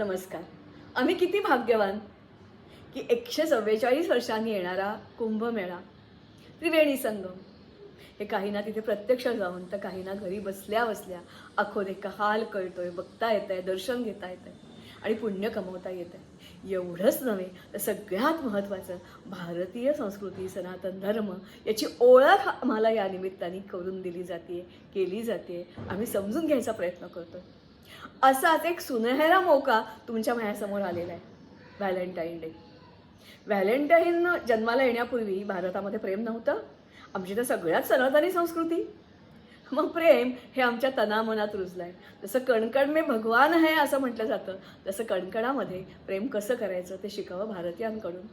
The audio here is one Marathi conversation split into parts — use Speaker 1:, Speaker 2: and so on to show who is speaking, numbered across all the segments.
Speaker 1: नमस्कार. आम्ही किती भाग्यवान की एकशे चव्वेचाळीस वर्षांनी येणारा कुंभमेळा त्रिवेणी संगम हे काही ना तिथे प्रत्यक्ष जाऊन तर काही ना घरी बसल्या बसल्या अखोदेखा हाल कळतोय बघता येत आहे दर्शन घेता येत आहे आणि पुण्य कमवता येत आहे एवढंच नव्हे तर सगळ्यात महत्त्वाचं भारतीय संस्कृती सनातन धर्म याची ओळख आम्हाला या निमित्ताने करून दिली जाते केली जाते आम्ही समजून घ्यायचा प्रयत्न करतोय. असाच एक सुनहरा मोका तुमच्या माझ्यासमोर आलेला आहे. व्हॅलेंटाईन डे व्हॅलेंटाईन जन्माला येण्यापूर्वी भारतामध्ये प्रेम नव्हतं. आमची तर सगळ्यात सनातनी संस्कृती. मग प्रेम हे आमच्या तनामनात रुजलं आहे जसं कणकण मे भगवान आहे असं म्हटलं जातं तसं कणकणामध्ये प्रेम कसं करायचं ते शिकावं भारतीयांकडून.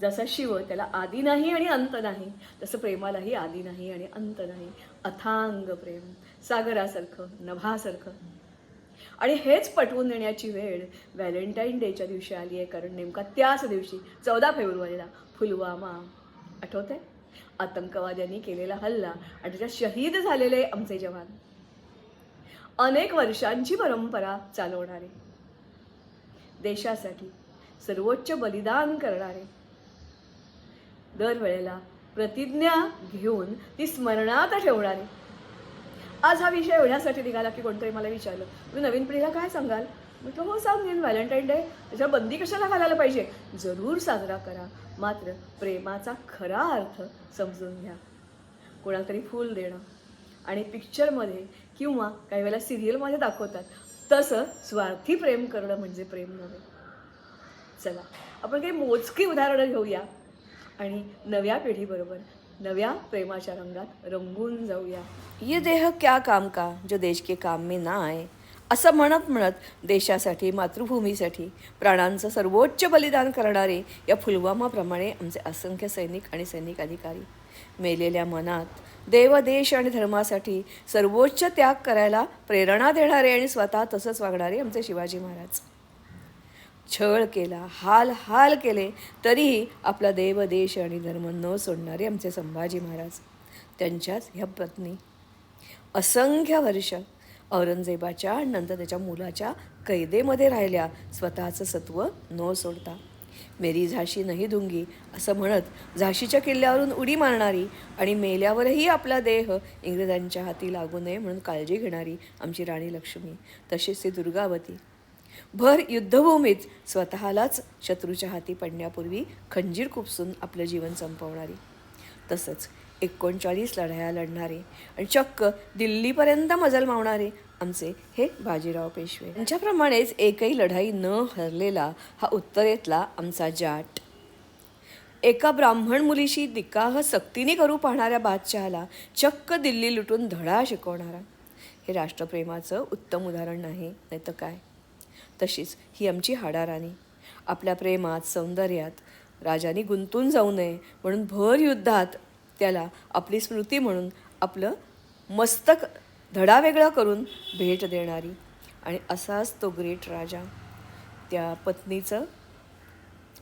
Speaker 1: जसा शिव त्याला आदी नाही आणि अंत नाही तसं प्रेमालाही आदी नाही आणि अंत नाही. अथांग प्रेम. सागरासारखं नभासारखं. आणि हेच पटवून देण्याची वेळ व्हॅलेंटाईन डेच्या दिवशी आली आहे कारण नेमका त्याच दिवशी चौदा फेब्रुवारीला पुलवामा आठवतंय? आतंकवाद्यांनी केलेला हल्ला आणि त्याच्यात शहीद झालेले आमचे जवान. अनेक वर्षांची परंपरा चालवणारे. देशासाठी सर्वोच्च बलिदान करणारे. दरवेळेला प्रतिज्ञा घेऊन ती स्मरणात ठेवणारे. आज हा विषय एवढ्यासाठी निघाला की कोणतरी मला विचारलं तुम्ही नवीन पिढीला काय सांगाल? म्हटलं हो सांगेन. व्हॅलेंटाईन डे त्याच्या बंदी कशाला घालायला पाहिजे? जरूर साजरा करा. मात्र प्रेमाचा खरा अर्थ समजून घ्या. कोणाला तरी फूल देणं आणि पिक्चरमध्ये किंवा काही वेळेला सिरियलमध्ये दाखवतात तसं स्वार्थी प्रेम करणं म्हणजे प्रेम नव्हे. चला आपण काही मोजकी उदाहरणं घेऊया आणि नव्या पिढीबरोबर नव्या प्रेमाच्या रंगात रंगून जाऊया. ये देह क्या काम का जो देश के काम में ना आहे असं म्हणत म्हणत देशासाठी मातृभूमीसाठी प्राणांचं सर्वोच्च बलिदान करणारे या पुलवामाप्रमाणे आमचे असंख्य सैनिक आणि सैनिक अधिकारी मेलेल्या मनात देव देश आणि धर्मासाठी सर्वोच्च त्याग करायला प्रेरणा देणारे आणि स्वतः तसंच वागणारे आमचे शिवाजी महाराज. छळ केला हाल हाल केले तरीही आपला देव देश आणि धर्म न सोडणारे आमचे संभाजी महाराज त्यांच्याच ह्या पत्नी. असंख्य वर्ष औरंगजेबाच्या आणि नंतर त्याच्या मुलाच्या कैदेमध्ये राहिल्या स्वतःचं सत्व न सोडता. मेरी झाशी नाही दुंगी असं म्हणत झाशीच्या किल्ल्यावरून उडी मारणारी आणि मेल्यावरही आपला देह इंग्रजांच्या हाती लागू नये म्हणून काळजी घेणारी आमची राणी लक्ष्मी तशीच ती दुर्गावती. भर युद्धभूमीत स्वतःलाच शत्रूच्या हाती पडण्यापूर्वी खंजीर खुपसून आपलं जीवन संपवणारी. तसंच एकोणचाळीस लढाया लढणारे आणि चक्क दिल्लीपर्यंत मजल मावणारे आमचे हे बाजीराव पेशवे. यांच्याप्रमाणेच एकही लढाई न हरलेला हा उत्तरेतला आमचा जाट. एका ब्राह्मण मुलीशी निकाह सक्तीने करू पाहणाऱ्या बादशहाला चक्क दिल्ली लुटून धडा शिकवणारा. हे राष्ट्रप्रेमाचं उत्तम उदाहरण नाही नाही तर काय? तशीच ही आमची हाडाराणी. आपल्या प्रेमात सौंदर्यात राजाने गुंतून जाऊ नये म्हणून भर युद्धात त्याला आपली स्मृती म्हणून आपलं मस्तक धडावेगळं करून भेट देणारी. आणि असाच तो ग्रेट राजा. त्या पत्नीचं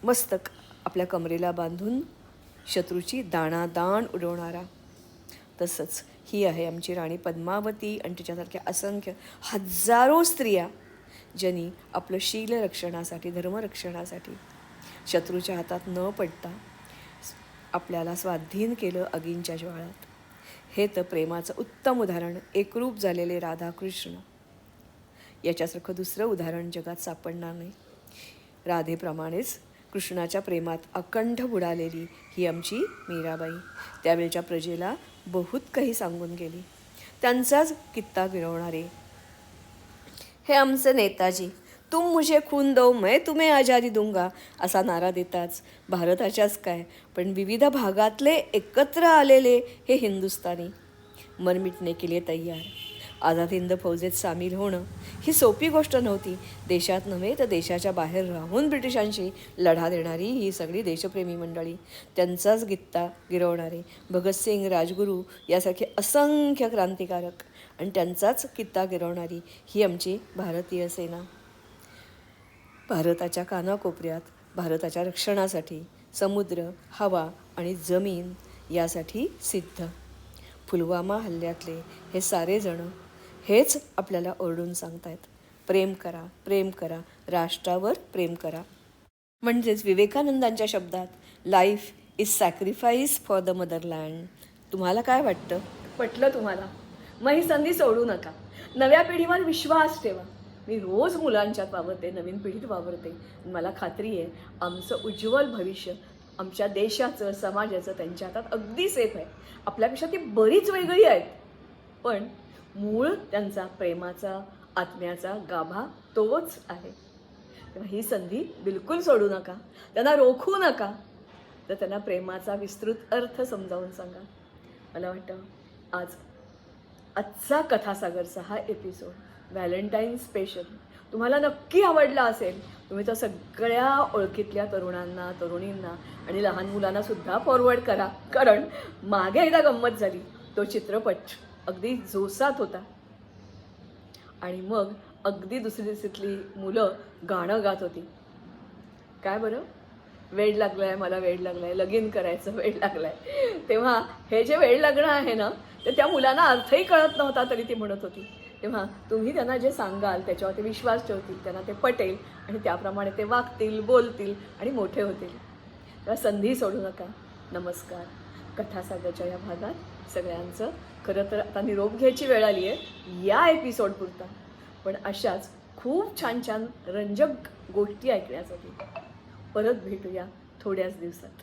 Speaker 1: मस्तक आपल्या कमरेला बांधून शत्रूची दाणादाण उडवणारा. तसंच ही आहे आमची राणी पद्मावती आणि तिच्यासारख्या असंख्य हजारो स्त्रिया ज्यांनी आपलं शील रक्षणासाठी धर्मरक्षणासाठी शत्रूच्या हातात न पडता आपल्याला स्वाधीन केलं अगींच्या ज्वाळात. हे तर प्रेमाचं उत्तम उदाहरण एकरूप झालेले राधाकृष्ण. याच्यासारखं दुसरं उदाहरण जगात सापडणार नाही. राधेप्रमाणेच कृष्णाच्या प्रेमात अखंड बुडालेली ही आमची मीराबाई. त्यावेळच्या प्रजेला बहुत काही सांगून गेली. त्यांचाच कित्ता गिरवणारे हे आमचे नेताजी. तुम मुझे खून दो मैं तुम्हें आजादी दूंगा असा नारा देताच. भारताच्याच काय? पण विविध भागातले एकत्र आलेले हे हिंदुस्थानी. मन मिटणे के लिए तयार. आझाद हिंद फौजेत सामील होणं ही सोपी गोष्ट नव्हती. देशात नव्हे तर देशाच्या बाहेर राहून ब्रिटिशांशी लढा देणारी ही सगळी देशप्रेमी मंडळी त्यांचाच गित्ता गिरवणारे भगतसिंग राजगुरू यासारखे असंख्य क्रांतिकारक आणि त्यांचाच कित्ता गिरवणारी ही आमची भारतीय सेना. भारताच्या कानाकोपऱ्यात भारताच्या रक्षणासाठी समुद्र हवा आणि जमीन यासाठी सिद्ध. पुलवामा हल्ल्यातले हे सारेजणं हेच आपल्याला ओरडून सांगतायत. प्रेम करा प्रेम करा राष्ट्रावर प्रेम करा. म्हणजेच विवेकानंदांच्या शब्दात life is sacrifice for the motherland तुम्हाला काय वाटतं? पटलं तुम्हाला? मग ही संधी सोडू नका. नव्या पिढीवर विश्वास ठेवा. मी रोज मुलांच्यात वावरते नवीन पिढीत वावरते. मला खात्री आहे आमचं उज्ज्वल भविष्य आमच्या देशाचं समाजाचं त्यांच्या हातात अगदी सेफ आहे. आपल्यापेक्षा ती बरीच वेगळी आहेत. पण मूळ त्यांचा प्रेमाचा आत्म्याचा गाभा तोच आहे. तेव्हा ही संधी बिलकुल सोडू नका. त्यांना रोखू नका. तर त्यांना प्रेमाचा विस्तृत अर्थ समजावून सांगा. मला वाटतं आज आजचा कथासागरचा हा एपिसोड व्हॅलेंटाईन स्पेशल तुम्हाला नक्की आवडला असेल. तुम्ही तो सगळ्या ओळखीतल्या तरुणांना तरुणींना आणि लहान मुलांना सुद्धा फॉरवर्ड करा. कारण मागे एकदा गंमत झाली तो चित्रपट. अगदी जोसात होता. आणि मग अगदी दुसरी दिवशीतली मुलं गाणं गात होती. काय बरं? वेळ लागलाय मला वेळ लागलाय लगीन करायचं वेळ लागलाय. तेव्हा हे जे वेळ लागणं आहे ना ते त्या मुलांना अर्थही कळत नव्हता तरी ती म्हणत होती. तेव्हा तुम्ही त्यांना जे सांगाल त्याच्यावर ते विश्वास ठेवतील त्यांना ते पटेल आणि त्याप्रमाणे ते वागतील बोलतील आणि मोठे होतील. तेव्हा संधी सोडू नका. नमस्कार. कथासागरच्या या भागात सगळ्यांचं. खरं तर आता निरोप घ्यायची वेळ आली आहे या एपिसोड पुरता पण अशाच खूप छान छान रंजक गोष्टी ऐकण्यासाठी परत भेटूया थोड्याच दिवसात.